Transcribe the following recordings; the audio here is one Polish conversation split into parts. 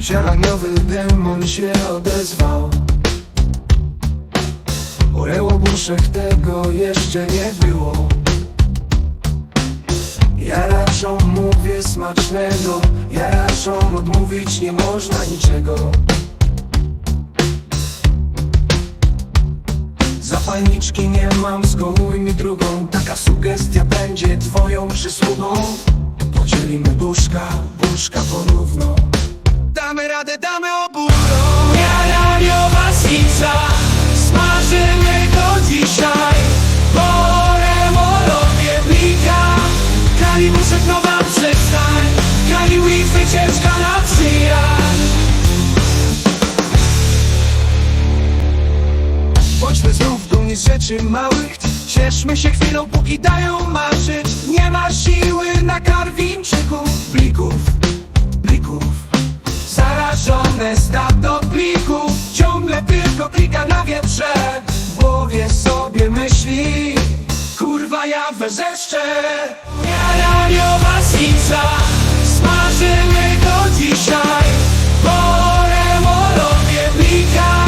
Sielaniowy demon się odezwał. Oreo buszek tego jeszcze nie było. Jaraczom mówię smacznego Jaraczom odmówić nie można niczego. Zapalniczki nie mam, zgołuj mi drugą. Taka sugestia będzie twoją przysługą. Podzielimy buszka, buszka porówno radę, damy oburą Jaraniowa pizza Smażymy to dzisiaj. Poremolowie blika. Kali muszek nowa przystań Kali week wycieczka na przyjaźń. Bądźmy znów dumni z rzeczy małych. Cieszmy się chwilą, póki dają marzyć. Nie ma siły na karwinczyków Blików, blików Zarażone stado plików Ciągle tylko klika na wietrze. W głowie sobie myśli Kurwa ja wezeszcze Jaraniowa pizza Smażymy to dzisiaj. Poremolowie blika.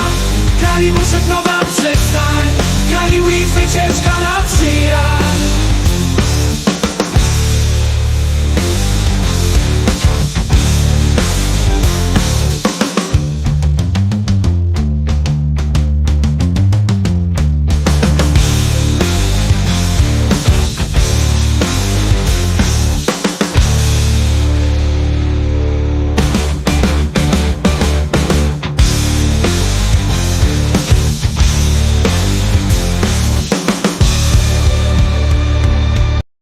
Kali muszek nowa przystań Kali na przyjaźń